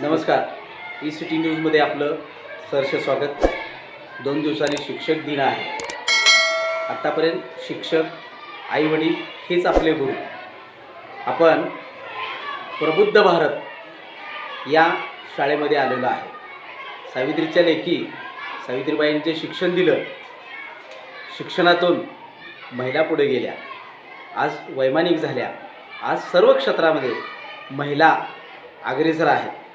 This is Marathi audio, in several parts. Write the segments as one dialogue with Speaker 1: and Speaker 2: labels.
Speaker 1: नमस्कार. ई सिटी न्यूजमध्ये आपलं सहर्ष स्वागत. दोन दिवसांनी शिक्षक दिन आहे. आत्तापर्यंत शिक्षक आईवडील हेच आपले गुरु. आपण प्रबुद्ध भारत या शाळेमध्ये आलेलो आहे. सावित्रीच्या लेखी सावित्रीबाईंचे शिक्षण दिलं. शिक्षणातून महिला पुढे गेल्या. आज वैमानिक झाल्या. आज सर्व क्षेत्रामध्ये महिला अग्रेसर आहेत.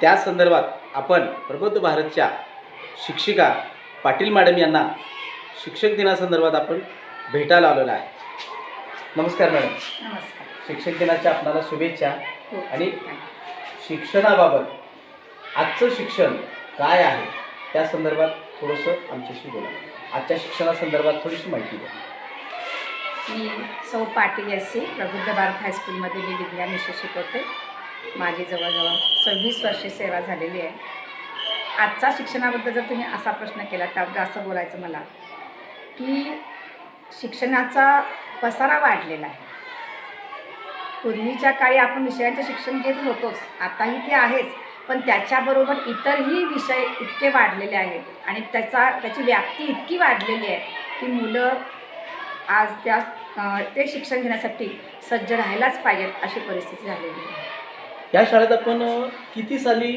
Speaker 1: त्या संदर्भात आपण प्रबुद्ध भारतच्या शिक्षिका पाटील मॅडम यांना शिक्षक दिनासंदर्भात आपण भेटायला आलेलो आहे. नमस्कार मॅडम.
Speaker 2: नमस्कार.
Speaker 1: शिक्षक दिनाच्या आपणाला शुभेच्छा.
Speaker 2: हो
Speaker 1: आणि शिक्षणाबाबत आजचं शिक्षण काय आहे? त्या संदर्भात थोडंसं आमच्याशी बोला. आजच्या शिक्षणासंदर्भात थोडीशी माहिती द्या.
Speaker 2: मी सौ पाटील एस सी प्रबुद्ध भारत हायस्कूलमध्ये मी विज्ञान विषय शिकवते. माझी जवळजवळ सव्वीस वर्षे सेवा झालेली आहे. आजचा शिक्षणाबद्दल जर तुम्ही असा प्रश्न केला त्याबद्दल असं बोलायचं मला की शिक्षणाचा पसारा वाढलेला आहे. पूर्वीच्या काळी आपण विषयांचे शिक्षण घेत होतोच आताही ते आहेच पण त्याच्याबरोबर इतरही विषय इतके वाढलेले आहेत आणि त्याचा त्याची व्याप्ती इतकी वाढलेली आहे की मुलं आज त्या ते शिक्षण घेण्यासाठी सज्ज राहायलाच पाहिजेत अशी परिस्थिती झालेली आहे.
Speaker 1: या शाळेत आपण किती साली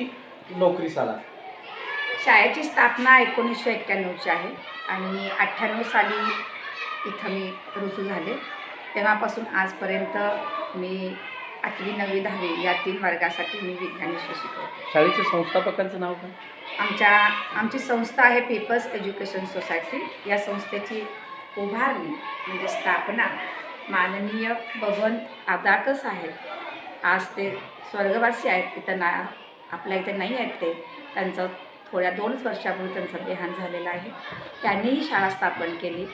Speaker 1: नोकरीस आला
Speaker 2: शाळेची स्थापना एकोणीसशे एक्क्याण्णवची आहे आणि अठ्ठ्याण्णव साली इथं मी रुजू झाले. तेव्हापासून आजपर्यंत मी आठवी नववी दहावी या तीन वर्गासाठी मी विज्ञान विषय शिकवते.
Speaker 1: शाळेच्या संस्थापकांचं नाव काय?
Speaker 2: आमच्या आमची संस्था आहे पीपल्स एज्युकेशन सोसायटी या संस्थेची उभारणी म्हणजे स्थापना माननीय बबन आदाकर साहेब आज ते स्वर्गवासी आहेत इथं ना आपल्या इथे नाही आहेत ते. त्यांचं थोड्या दोनच वर्षापूर्वी त्यांचं देहान झालेलं आहे. त्यांनीही शाळा स्थापन केली.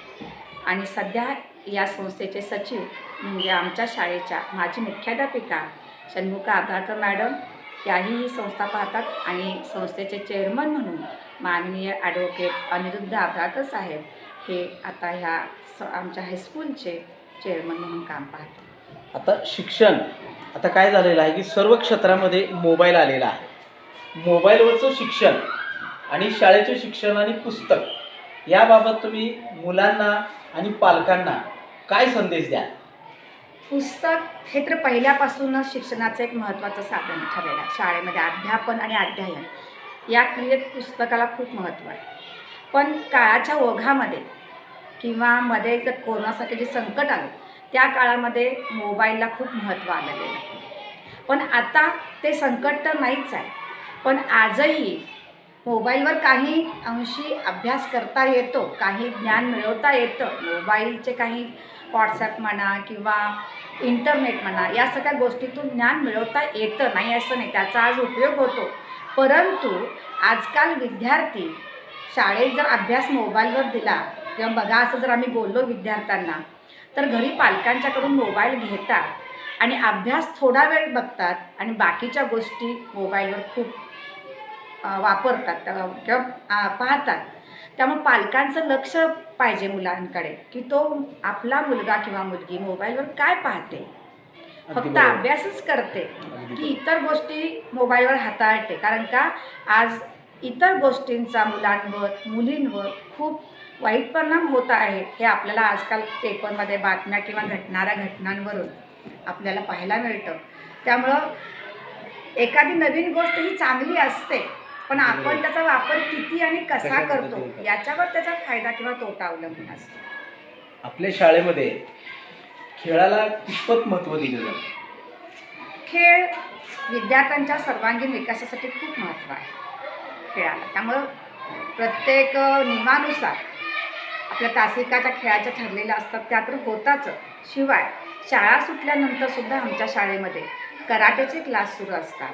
Speaker 2: आणि सध्या या संस्थेचे सचिव म्हणजे आमच्या शाळेच्या माजी मुख्याध्यापिका षण्मुखा आधारकर मॅडम त्याही ही संस्था पाहतात. आणि संस्थेचे चेअरमन म्हणून माननीय ॲडव्होकेट अनिरुद्ध आधारकर साहेब हे आता ह्या स आमच्या हायस्कूलचे चेअरमन म्हणून काम पाहतात.
Speaker 1: आता शिक्षण आता काय झालेलं आहे की सर्व क्षेत्रामध्ये मोबाईल आलेला आहे. मोबाईलवरचं शिक्षण आणि शाळेचं शिक्षण आणि पुस्तक याबाबत तुम्ही मुलांना आणि पालकांना काय संदेश द्या
Speaker 2: पुस्तक हे तर पहिल्यापासूनच शिक्षणाचं एक महत्त्वाचं साधन ठरलेलं आहे. शाळेमध्ये अध्यापन आणि अध्ययन या क्रियेत पुस्तकाला खूप महत्त्व आहे. पण काळाच्या ओघामध्ये किंवा मध्ये जर कोरोनासाठी जे संकट आलं त्या काळामध्ये मोबाईलला खूप महत्त्व आलेलं आहे. पण आता ते संकट तर नाहीच आहे. पण आजही मोबाईलवर काही अंशी अभ्यास करता येतो काही ज्ञान मिळवता येतं. मोबाईलचे काही व्हॉट्सॲप म्हणा किंवा इंटरनेट म्हणा या सगळ्या गोष्टीतून ज्ञान मिळवता येतं नाही असं नाही. त्याचा आज उपयोग होतो. परंतु आजकाल विद्यार्थी शाळेत जर अभ्यास मोबाईलवर दिला किंवा बघा असं जर आम्ही बोललो विद्यार्थ्यांना तर घरी पालकांच्याकडून मोबाईल घेतात आणि अभ्यास थोडा वेळ बघतात आणि बाकीच्या गोष्टी मोबाईलवर खूप वापरतात किंवा पाहतात. त्यामुळे पालकांचं लक्ष पाहिजे मुलांकडे की तो आपला मुलगा किंवा मुलगी मोबाईलवर काय पाहते. फक्त. अभ्यासच करते की इतर गोष्टी मोबाईलवर हाताळते. कारण का आज इतर गोष्टींचा मुलांवर मुलींवर खूप वाईट परिणाम होत आहे हे आपल्याला आजकाल पेपरमध्ये बातम्या किंवा घडणाऱ्या घटनांवरून आपल्याला पाहायला मिळतं. त्यामुळं एखादी नवीन गोष्ट ही चांगली असते पण आपण त्याचा वापर किती आणि कसा करतो. याच्यावर त्याचा फायदा किंवा तोटा अवलंबून असतो.
Speaker 1: आपल्या शाळेमध्ये खेळाला कितपत महत्त्व दिलं जातं?
Speaker 2: खेळ विद्यार्थ्यांच्या सर्वांगीण विकासासाठी खूप महत्त्व आहे खेळाला. त्यामुळं प्रत्येक नियमानुसार आपल्या तासिकाच्या खेळाच्या ठरलेल्या असतात त्या तर होताच. शिवाय शाळा सुटल्यानंतर सुद्धा आमच्या शाळेमध्ये कराटेचे क्लास सुरू असतात.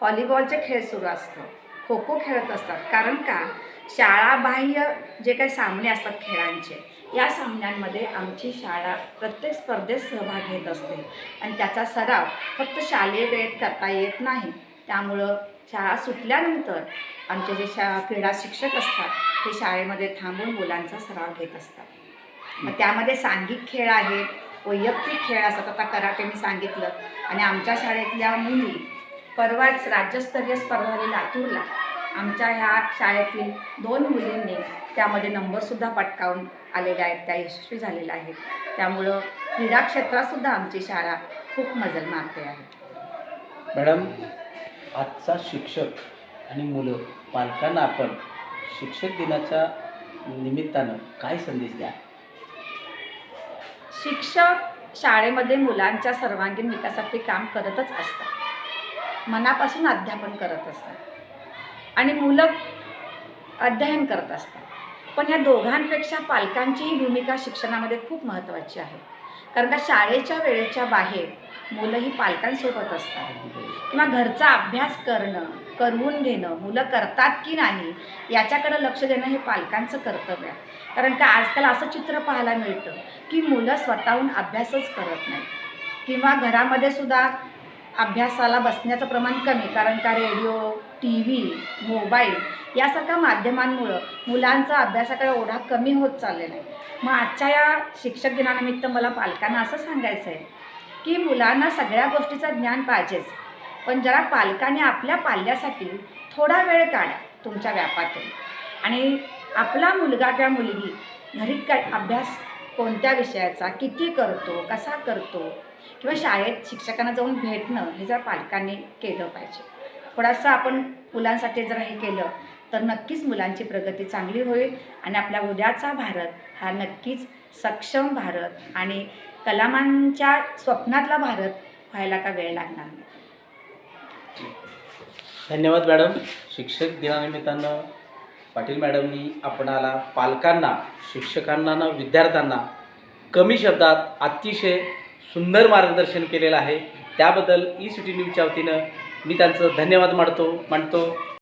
Speaker 2: व्हॉलीबॉलचे खेळ सुरू असतं खो खो खेळत असतात. कारण का? शाळाबाह्य जे काही सामने असतात खेळांचे या सामन्यांमध्ये आमची शाळा प्रत्येक स्पर्धेत सहभाग घेत असते. आणि त्याचा सराव फक्त शालेय वेळेत करता येत नाही. त्यामुळं शाळा सुटल्यानंतर आमचे जे शा क्रीडा शिक्षक असतात ते शाळेमध्ये थांबून मुलांचा सराव घेत असतात. मग त्यामध्ये सांघिक खेळ आहेत वैयक्तिक खेळ असतात. आता कराटे मी सांगितलं आणि आमच्या शाळेतल्या मुली परवाच राज्यस्तरीय स्पर्धा झाली लातूरला. आमच्या ह्या शाळेतील दोन मुलींनी त्यामध्ये नंबरसुद्धा पटकावून आलेल्या आहेत. त्या यशस्वी झालेल्या आहेत. त्यामुळं क्रीडा क्षेत्रातसुद्धा आमची शाळा खूप मजल मारते आहे.
Speaker 1: मॅडम आजचा शिक्षक आणि मुलं पालकांना आपण शिक्षक दिनाच्या निमित्तानं काय संदेश द्या?
Speaker 2: शिक्षक शाळेमध्ये मुलांच्या सर्वांगीण विकासासाठी काम करतच असतात. मनापासून अध्यापन करत असतात. आणि मुलं अध्ययन करत असतात. पण ह्या दोघांपेक्षा पालकांचीही भूमिका शिक्षणामध्ये खूप महत्त्वाची आहे. कारण का शाळेच्या वेळेच्या बाहेर मुलं ही पालकांसोबत असतात. किंवा घरचा अभ्यास करणं करवून घेणं मुलं करतात की नाही याच्याकडं लक्ष देणं हे पालकांचं कर्तव्य आहे. कारण का आजकाल असं चित्र पाहायला मिळतं की मुलं स्वतःहून अभ्यासच करत नाही किंवा घरामध्ये सुद्धा अभ्यासाला बसण्याचं प्रमाण कमी कारण का रेडिओ टी व्ही मोबाईल यासारख्या माध्यमांमुळं मुलांचा अभ्यासाकडे ओढा कमी होत चाललेला आहे. मग आजच्या या शिक्षक दिनानिमित्त मला पालकांना असं सांगायचं आहे की मुलांना सगळ्या गोष्टीचं ज्ञान पाहिजेच. पण जरा पालकाने आपल्या पाल्यासाठी थोडा वेळ काढा तुमच्या व्यापातून. आणि आपला मुलगा किंवा मुलगी घरी काय अभ्यास कोणत्या विषयाचा किती करतो कसा करतो किंवा शाळेत शिक्षकांना जाऊन भेटणं हे जर पालकांनी केलं पाहिजे. थोडासा आपण मुलांसाठी जर हे केलं तर नक्कीच मुलांची प्रगती चांगली होईल आणि आपल्या उद्याचा भारत हा नक्कीच सक्षम भारत आणि कलामांच्या स्वप्नातला भारत व्हायला का वेळ लागणार नाही.
Speaker 1: धन्यवाद मॅडम. शिक्षक दिनानिमित्तानं पाटील मॅडमनी आपणाला पालकांना शिक्षकांना ना विद्यार्थ्यांना कमी शब्दात अतिशय सुंदर मार्गदर्शन केलेलं आहे. त्याबद्दल ई सिटी न्यूजच्या वतीनं मी त्यांचं धन्यवाद मानतो मांडतो